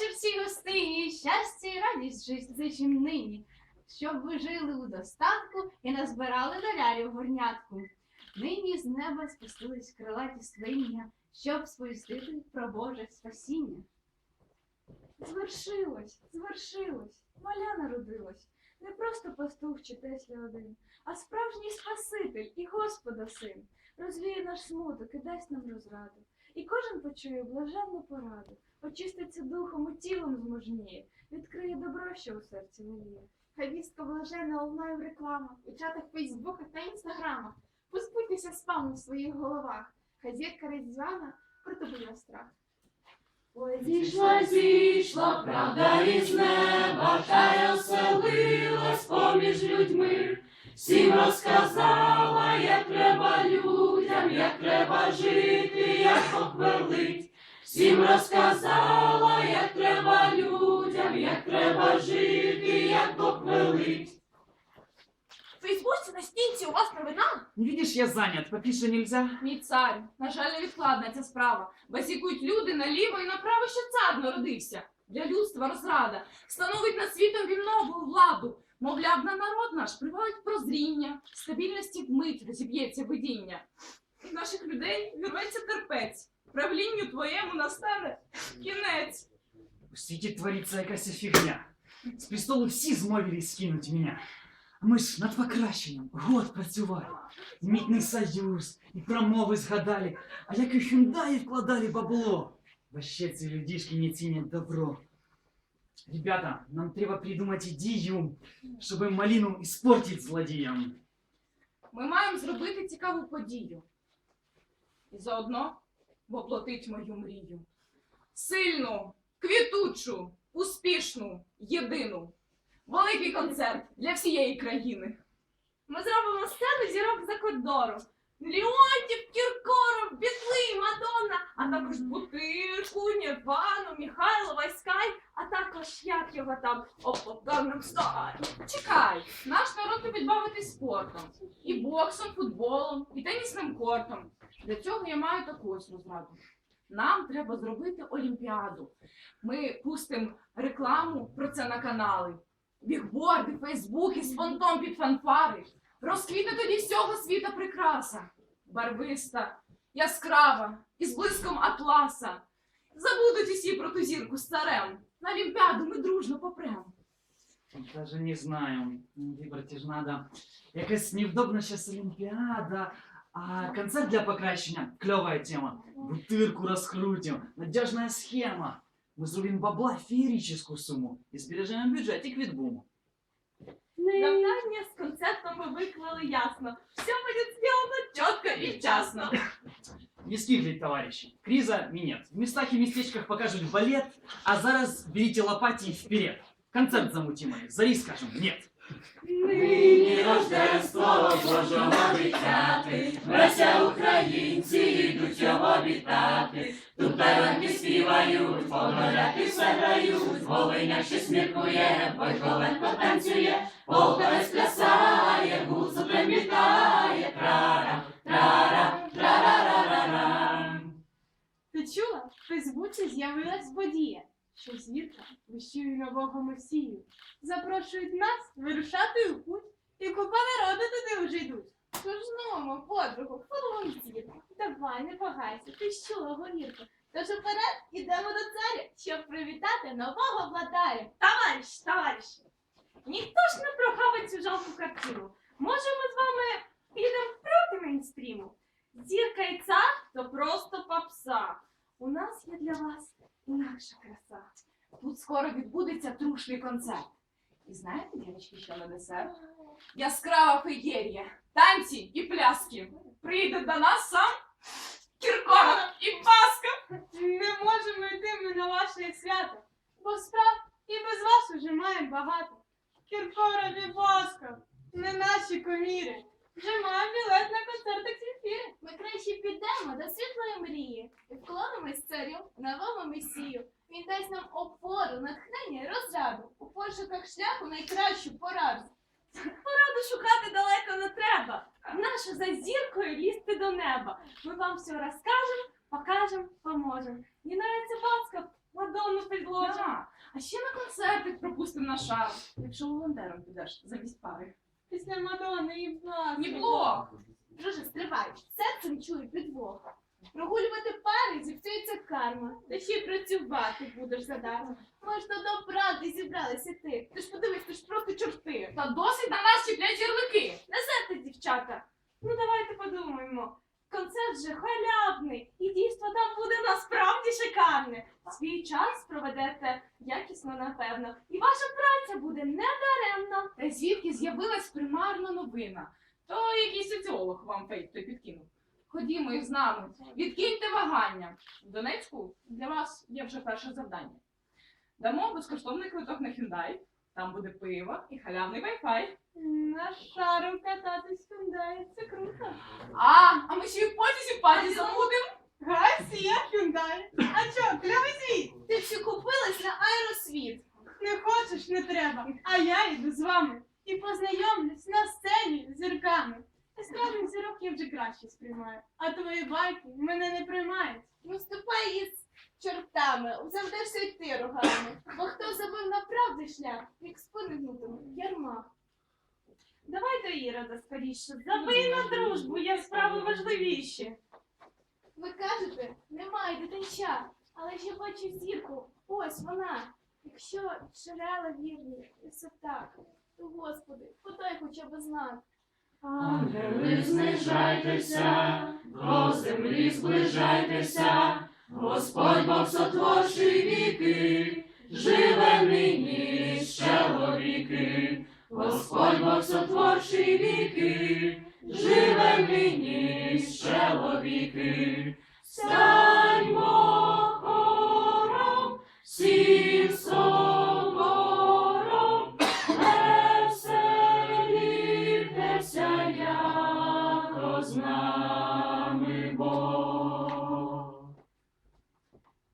вечір всій гостині, щастя і радість зичим нині, щоб ви жили у достатку і назбирали долярів горнятку. Нині з неба спустились крилаті створіння, щоб сповістити про Боже спасіння. Звершилось, звершилось, маля народилось. Не просто пастух чи Тесля один, а справжній Спаситель і Господа син. Розвіє наш смуток і дасть нам розраду. І кожен почує блаженну пораду, очиститься духом і тілом зможніє, відкриє добро, що у серці воліє. Хай вістка блажена лунає в рекламах, у чатах Фейсбуках та інстаграмах. Позбудьтеся спаму в своїх головах. Хай зірка різдвяна притупила страх. Ой, Зійшла, зійшла, правда із неба, та й оселилась поміж людьми. Всім розказала, як треба людям, як треба жити, як Бог велить. Всім розказала, як треба людям, як треба жити, як Бог велить. В Фейсбуці на стінці у вас новина? Не видишь, я занят, попише нельзя. Мій цар, на жаль, невідкладна ця справа. Базікують люди наліво і направо, що цар народився. Для людства розрада, становить над світом він нову владу. Мовляв, на народ наш привалить прозріння, стабільності вмить розіб'ється видіння. З наших людей вірветься терпець. Правлінню твоєму настане кінець. В світі твориться якась фігня. З престолу всі змовились скинуть мене. Ми ж над покращенням год працювали. Мітний союз, і промови згадали, а як і Хюндаї вкладали бабло. Вообще ці людишки не цінять добро. Ребята, нам треба придумати ідею, щоб малину іспортить злодіям. Ми маємо зробити цікаву подію. І заодно воплотить мою мрію. Сильну, квітучу, успішну, єдину. Великий концерт для всієї країни. Ми зробимо сцену зірок за кордону. Леонтів, Кіркоров, Бітлий, Мадонна, а також Бутирку, Нірвану, Міхайлова, Скай, а також як його там Опоганним Стайл. Чекай, наш народ любить бавитись спортом. І боксом, футболом, і тенісним кортом. Для цього я маю таку розраду. Нам треба зробити олімпіаду. Ми пустимо рекламу про це на канали. Бігборди, фейсбуки з фонтом під фанфари. Розквітне тоді всього світа прикраса. Барвиста, яскрава, із блиском атласа. Забудуть усі про ту зірку з. На олімпіаду ми дружно попрем. Даже не знаю. Вибрати ж надо. Якась невдобна сейчас Олімпіада. А концерт для покращення кльова тема. Бутирку розкрутим. Надежная схема. Мы зробимо бабла феєричну суму і збережемо бюджетик від буму. Завдання з концертом ми виклали ясно. Все буде зроблено чітко і вчасно. Не скигліть, товарищи. Криза минет. В местах и местечках покажут балет, а зараз берите лопати и вперед. Концерт замутимый. Зари скажем нет. Нині рождество Божого дитяти, Браття українці йдуть його вітати. Тут таранки співають, поглядаки все грають, Волиня ще сміркує, Бойковенко танцює, Полтавець плясає, гуцу вітає, трара, трара, трара-ра-ра-ра. Ти чула? В Фейсбуці з'явилась подія, що зірка вищує нового месію. Запрошують нас вирушати у путь, і купа народу туди вже йдуть. Тож знову, подругу, фоловуй зірку. Давай, не вагайся, ти ж чула. Тож уперед ідемо до царя, щоб привітати нового владаря. Товариш, товариші, ніхто ж не прогавить цю жалку картину. Може, ми з вами підемо проти мейнстріму? Зірка і цар то просто попса. У нас є для вас інакша краса. Тут скоро відбудеться трушний концерт. І знаєте, дівчатки, що на десерт? Яскрава феєрія, танці і пляски. Прийде до нас сам Кіркоров і Баска. Не можемо йти ми на ваше свято, бо справ і без вас уже маємо багато. Кіркоров і Баска, не наші коміри. Вже маємо білет на концерт Сімфіри. Ми краще підемо до світлої мрії і вклонимось царю новому месію. Він дасть нам опору, натхнення і розраду у пошуках шляху найкращу пораду. Пораду шукати далеко не треба. Наша за зіркою лізти до неба. Ми вам все розкажемо, покажемо, поможемо. Не нравится Басков? Мадонну підложимо. А ще на концертик пропустимо на шар, якщо волонтером підеш замість пари. Після Мадони і благ. Ні блог! Друже, стривай, серцем чую підвох. Прогулювати пари зіпсується карма. Та ще й працювати будеш задарма. Можна до правди зібралися ти. Ти ж подивись, ти ж просто чорти. Та досить на нас чіплять ярлики! Несете, дівчата. Ну давайте подумаємо. Концерт же халявний, і дійство там буде насправді шикарне. Свій час проведете якісно, напевно, і ваша праця буде недаремна. Та звідки з'явилась примарна новина? То якийсь соціолог вам фейк той підкинув. Ходімо із нами, відкиньте вагання. В Донецьку для вас є вже перше завдання. Дамо безкоштовний квиток на Hyundai, там буде пиво і халявний Wi-Fi. На шару кататись Hyundai, це круто. А, паті замудимо. Гарсія Hyundai. А чо, клявий світ? Ти всю купилась на аеросвіт. Не хочеш, не треба. А я йду з вами і познайомлюсь на сцені з зірками. Естрадних зірок я вже краще сприймаю, а твої байки мене не приймають. Ну ступай із чортами, завдешся йти рогами. Бо хто забив на правди шлях, як спини гнутому, ярма. Давайте Ірода скоріше. Забий на дружбу, є справи важливіші. Ви кажете, немає дитинча, але я бачу зірку, ось вона. Якщо джерела вірні, і все так, то Господи, подай хоча б знак. Ангели, знижайтеся, до землі зближайтеся, Господь Бог сотворший віки, живе нині з чоловіки, Господь Бог сотворший віки, живе нині з чоловіки, станьмо хором, всім собором, веселітеся, яко з нами Бог.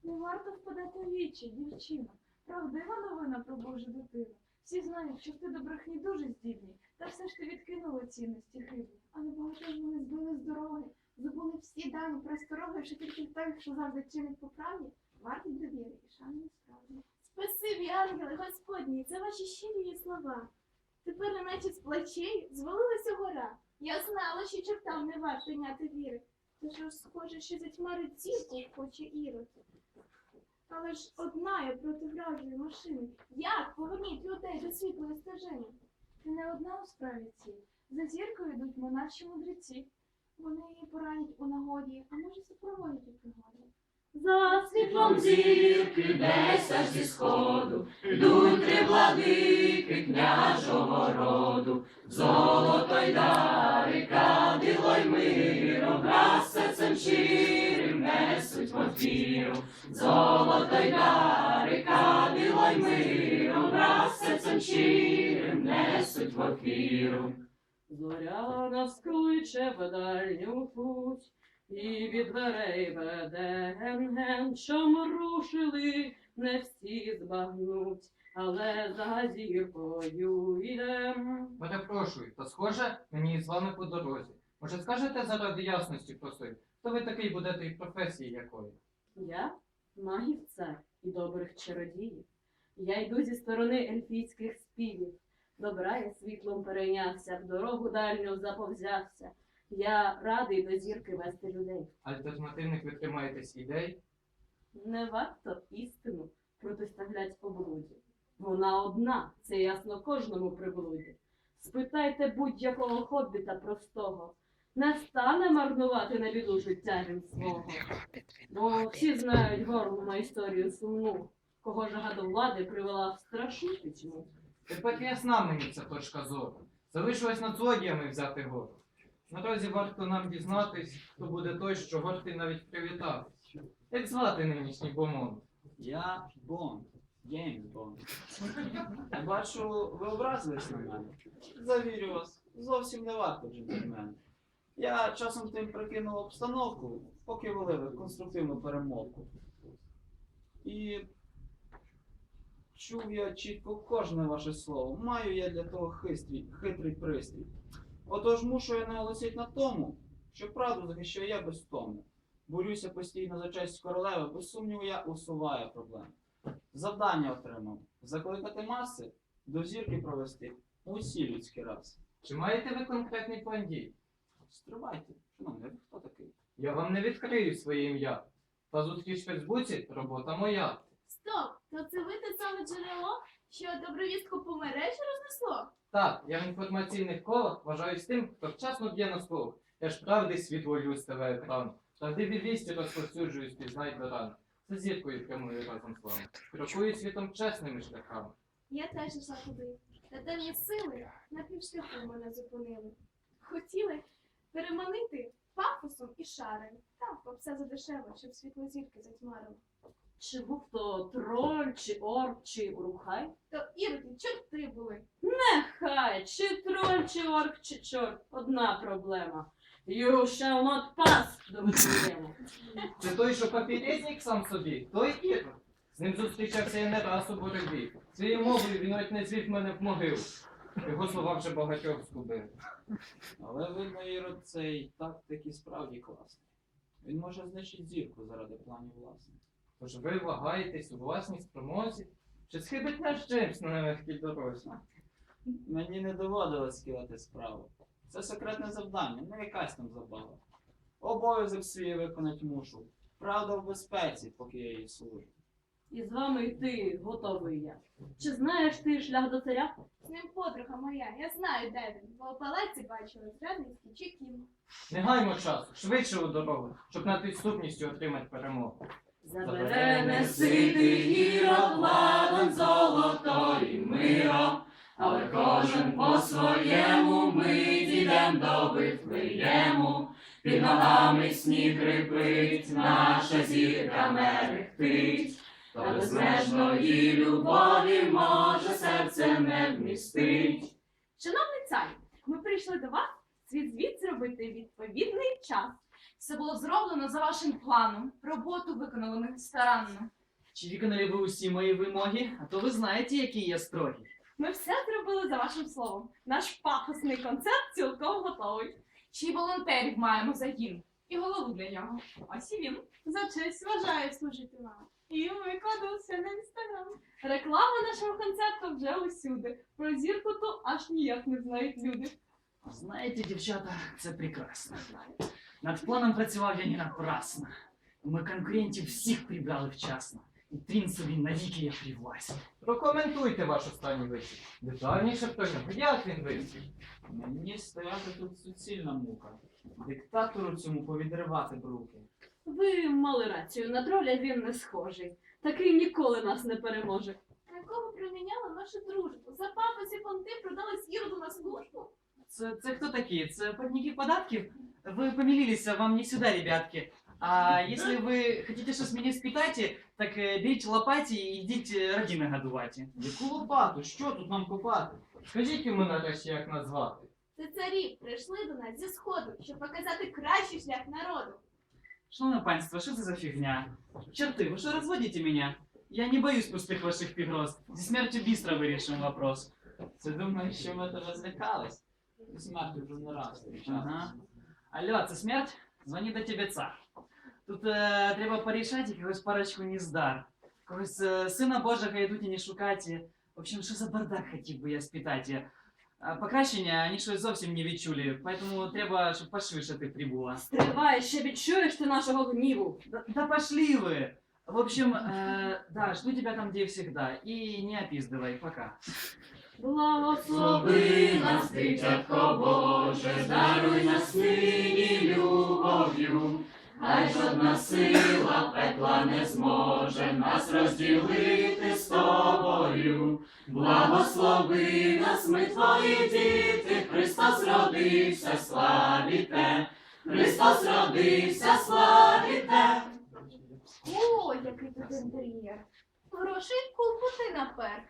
Не варто впадати в вічі, дівчина. Правдива новина про Божу дитину. Всі знають, що ти до брехні дуже здібний, та все ж ти відкинула цінності хибні. Але багато ж вони збили з дороги, забули всі дані простороги, що тільки той, що завжди чинить по правді, вартий довіри і шани справді. Спасибі, ангели Господні, за ваші щирі слова. Тепер, неначе з плечей, звалилася гора. Я знала, що чортам не варто йняти віри. Тож схоже, що затьмарить зірку хоче ірод. Але ж одна я проти вражої машини. Як поверніть людей до світлої стежини? Ти не одна у справі цій. За зіркою йдуть монарші мудреці. Вони її поранять у нагоді, а може супроводять у пригоді. За світлом зірки десь аж зі сходу, Йдуть три владики княжого роду, Золото й дари, кадило й миро, Враз серцем щирим несуть в. Золото й дари, кадило й миро, Враз серцем щирим несуть в ефіру. Зоря нас кличе в дальню путь, і від дверей веде ген-ген, що рушили, не всі збагнуть, але за зіркою йдем. Перепрошую, та схоже, мені з вами по дорозі. Може, скажете заради ясності простої, хто ви такий будете і професії якої? Я магів цар і добрих чародіїв. Я йду зі сторони ельфійських співів. Добра я світлом перейнявся, в дорогу дальню заповзявся. Я радий до зірки вести людей. Альтернативних ви тримаєтесь ідей? Не варто істину протиставлять облуді. Вона одна, це ясно кожному приблуді. Спитайте будь-якого хобіта простого, не стане марнувати на біду життя він свого. Бо всі знають горло історію сумну, кого жага до влади привела в страшну пітьму. Тепер ясна мені ця точка зору. Залишилось над злодіями взяти гору. Наразі варто нам дізнатись, хто буде той, що вартий навіть привітатись. Як звати нинішній бомонд? Я Бонд. Бонд. Я бачу, ви образились на мене. Завірю вас, зовсім не варто джентльмен. Я часом тим прикинув обстановку, поки вели конструктивну перемовку. І чув я чітко кожне ваше слово. Маю я для того хитрий, хитрий пристрій. Отож мушу я наголосити на тому, що правду захищаю я без тому. борюся постійно за честь королеви, без сумніву я усуваю проблеми. Завдання отримав закликати маси до зірки провести усі людські раси. Чи маєте ви конкретний план дій? Стривайте, шановний, ви хто такий? Я вам не відкрию своє ім'я. Та зустріч в Фейсбуці робота моя. Стоп! То це ви те саме джерело, що добровістку по мережі рознесло? Так, я в інформаційних колах вважаюсь тим, хто вчасно б'є на сполох. Я ж правди світло ТВ екрану. Правдиві вісті розповсюджую, спізнайте рано. За зіркою прямую разом з вами. Крокую світом чесними шляхами. Я теж йшла туди. Та темні сили на півшляху мене зупинили. Хотіли переманити пафосом і шарем. Так, все задешево, щоб світло зірки затьмарило. Чи був то троль, чи орк, чи урухай? То іроди, чорти були. Нехай, чи троль, чи орк, чи чорт. Одна проблема. You shall not pass до Вифлеєму. Це той, що попередник сам собі, той Ірод. З ним зустрічався я не раз у боротьбі. Цією мовою він навіть не звів мене в могилу. Його слова вже багатьох згубили. Але видно, Ірод цей так таки справді класний. Він може знищити зірку заради планів власних. Тож ви вагаєтесь у власній спромозі? Чи схибить наш Джеймс на нелегкій дорозі? Мені не доводилось скидати справу. Це секретне завдання, не якась там забава. Обов'язок свій виконати мушу. Правда в безпеці, поки я її служу. І з вами йти готовий я. Чи знаєш ти шлях до царя? З ним подруга моя, я знаю, де він, бо у палаці бачила зрадницький чекін. Не гаймо часу, швидше у дорогу, щоб над підступністю отримати перемогу. Забере неситий ірод Шановний царю, ми прийшли до вас світ звіт зробити відповідний час. Все було зроблено за вашим планом. Роботу виконали ми старанно. Чи виконали ви усі мої вимоги? А то ви знаєте, які я строгий. Ми все зробили за вашим словом. Наш пафосний концерт цілком готовий. Ще й волонтерів маємо загін. І голову для нього. Ось і він. За честь вважаю служити вам. І викладу все на інстаграм. Реклама нашого концерту вже усюди. Про зірку то аж ніяк не знають люди. Знаєте, дівчата, це прекрасно. Над планом працював я не напрасно. Ми конкурентів всіх прибрали вчасно. І принцеві навіки я привлась. Прокоментуйте ваш останній вихід. Детальніше про нього, як він висів. Мені стояти тут суцільна мука. Диктатору цьому повідривати бруки. Ви мали рацію, на троля він не схожий. Такий ніколи нас не переможе. На кого приміняли нашу дружбу? За папусі понти продали Іроду на службу? Це, це хто такі? Це платники податків? Ви помилились, вам не сюда, ребятки. А если вы хотите что с меня спитать, так э, берите лопати и идите родины годувати. Яку лопату? Що тут нам копати? Скажіть йому нарешті, як назвати. Це царі прийшли до нас зі сходу, щоб показати кращий шлях народу. Шановное панство, что это за фигня? Черты, вы что разводите меня? Я не боюсь пустых ваших погроз. Зі смертью быстро вирішимо вопрос. Це думаєш, що ми тут злякались? До смерті вже не раз зустрічалися. Ага. Алло, це смерть? Дзвони до тебе цар. Тут е, треба порішати якогось парочку нездар. Когось е, сина Божого йдуть і не шукати. В общем, що за бардак хотів би я спитати. А, Покращення вони щось зовсім не відчули, поэтому треба, щоб пошвидше ти прибула. Стривай, ще відчуєш ти нашого гніву. Да, да пошли вы! В общем, э, да, жду тебя там, где всегда. И не опиздывай, пока. Благослови нас, дитятко Боже, даруй нас нині любов'ю. Хай жодна сила пекла не зможе нас розділити з тобою. Благослови нас, ми твої діти, Христос родився, славіте, Христос родився, славіте. О, який тут інтер'єр. Грошей купу ти напер.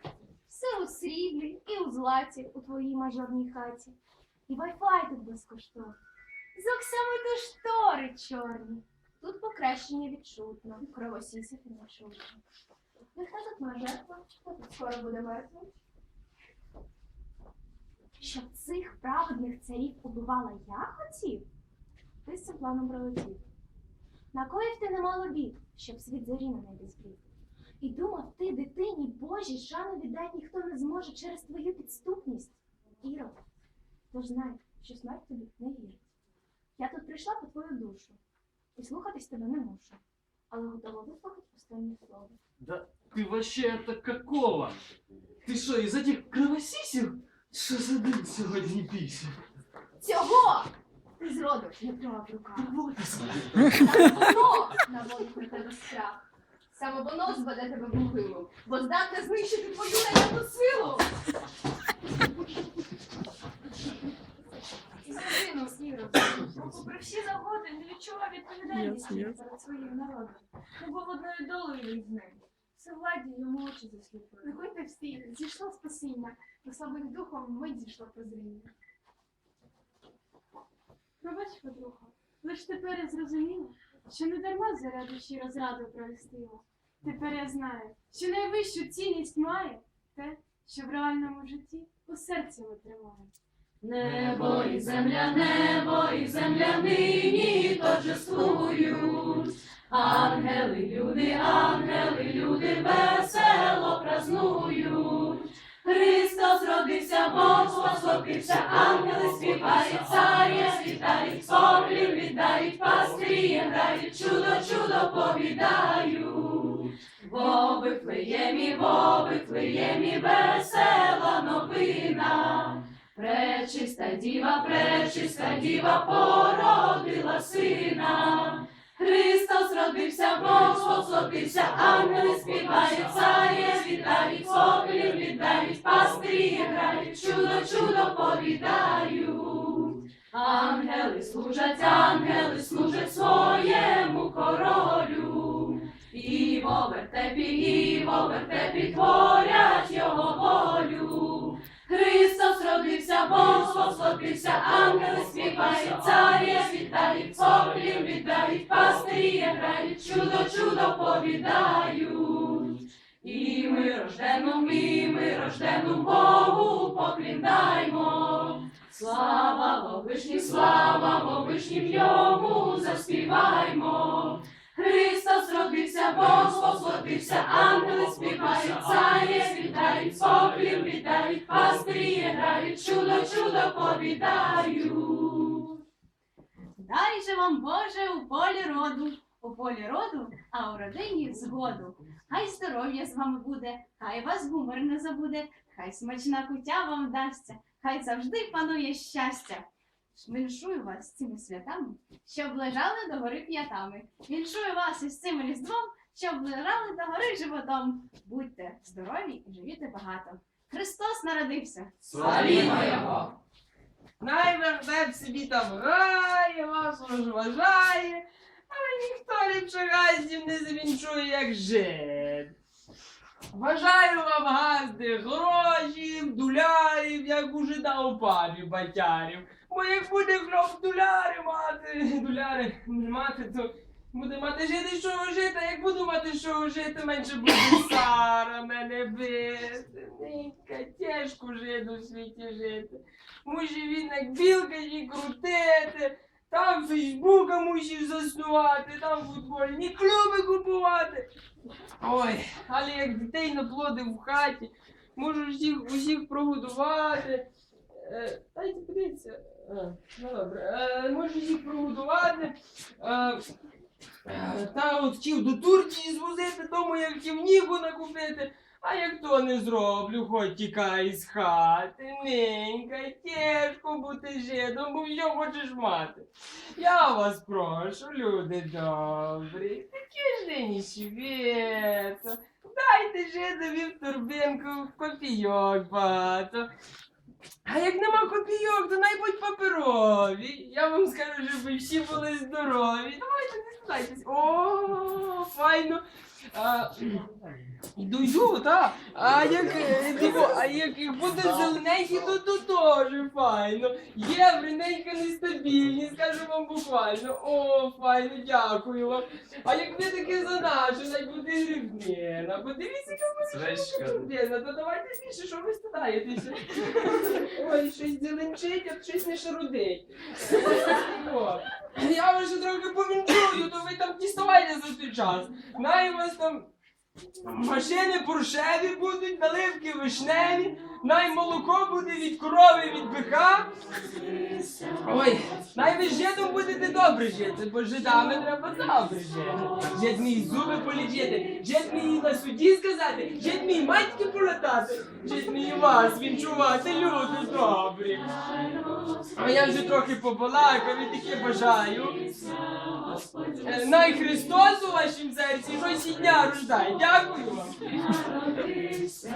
Все у сріблі і у златі у твоїй мажорній хаті. І вайфай тут безкоштовно. З оксамити штори чорні. Тут покращення відчутно, кровосісів не чутно. Нехай тут моя жертва, хто тут скоро буде мертвим. Щоб цих праведних царів убивала я хотів, ти з цим планом пролетів. Накоїв ти немало бід, щоб світ зорі на небі збрів. І думав ти, дитині Божій, шану віддать ніхто не зможе через твою підступність. Іро, тож знай, що смерть тобі не вірить. Я тут прийшла по твою душу, і слухатись тебе не мушу, але готова вислухати останнє слово. Да ты вообще это какого? Ты что, из этих кровосисел? Что за день сегодня писем? Цього ти зроду не тримав в руках. Вот Саме воно наводить на тебе страх. Саме воно зведе тебе в могилу, бо здатне знищити твою наявну силу. Бо попри всі загоди не відчував відповідальності перед своїм народом. Не був одною долею з ним. Всевладі йому очі засліпили. Виходьте всі, зійшло спасіння, до слабих духом мить зійшло прозріння. Пробач, подруга, лиш тепер я зрозуміла, що не дарма заря душі розраду провестила. Тепер я знаю, що найвищу цінність має те, що в реальному житті у серці ми тримаємо. Небо і земля, небо і земля нині торжествують. Ангели, люди, ангели, люди весело празнують. Христос родився, Бог возводився, ангели співають, царя світають, соплів віддають, пастирі грають, чудо, чудо повідають. Во Вифлеємі, во Вифлеємі, весела новина. Пречиста діва, пречиста діва породила сина. Христос родився, Бог возводився, ангели співають, царі вітають, соплів віддають, пастирі грають, чудо, чудо повідають. Ангели служать, ангели служать своєму королю. І во вертепі, і во вертепі творять Родився, Бог возводився, ангели співають, царі вітають, соплів віддають, пастирі грають, чудо, чудо повідають. І ми рождену, і ми рождену Богу покліндаймо. Слава Вовишнім, слава Вовишнім йому заспіваймо. Христос родився, Бог возводився, ангели співають, царі вітають, соплів віддають, пастирі грають, чудо, чудо повідають. Дай же вам Боже у полі роду, у полі роду, а у родині згоду. Хай здоров'я з вами буде, хай вас гумор не забуде, хай смачна кутя вам вдасться, хай завжди панує щастя. Віншую вас з цими святами, щоб лежали до гори п'ятами. Віншую вас із цим різдвом, щоб лежали до гори животом. Будьте здорові і живіте багато. Христос народився. Славімо його! Най вертеп собі там грає, вас розважає, але ніхто ліпше газдів не завінчує, як жид. Бажаю вам газди, грошів, дулярів, як у жида у папі батярів. Бо як буде хлоп дуляри мати, дуляри мати, то буде мати жити, що жити, а як буду мати що жити, менше буде Сара мене бити. Ненька, тяжко жити у світі жити. Мусив він як білка її крутити, там Фейсбука мусив заснувати, там футбольні клуби купувати. Ой, але як дітей наплодив в хаті, можу всіх усіх прогодувати. Е, дайте подивіться. Е, ну. Е, можу всіх прогодувати. Е, е, та от хотів до Турції звозити, тому я хотів нігу накупити. А як то не зроблю, хоч тікай з хати, ненька, тяжко бути жидом, бо що хочеш мати. Я вас прошу, люди добрі, такі ж нині світо. Дайте жидові в торбинку копійок багато. А як нема копійок, то найбудь паперові. Я вам скажу, щоб ви всі були здорові. Давайте не складайтесь. О, файно. А, Йду, йду, та. А як, е, диво, а як буде зелененькі, то то теж файно. Єврененька нестабільність, скажу вам буквально. О, файно, дякую вам. А як ви таке за нашу, буде гривнена. Подивіться, яка мене гривнена, то давайте більше, що ви стадаєтеся. Ой, щось зеленчить, а щось не шарудить. О, Я вже трохи повінчую, то ви там діставайте за той час. Най вас там машини поршеві будуть, наливки вишневі, най молоко буде від корови, від бика. Ой, най ви жидом будете добре жити, бо жидами треба добре жити. Жид мій зуби полічити, жид мій на суді сказати, жид мій матьки полетати, жид мій вас вінчувати, люди добрі. А я вже трохи побалакав і таке бажаю. Е, Най Христос у вашім серці дня рождає. Дякую вам. Народився,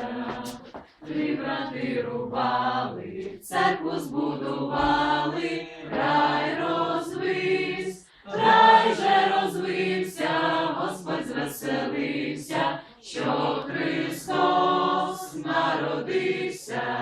три брати рубали, церкву збудували, рай розвис, рай же розвився, Господь звеселився, що Христос народився.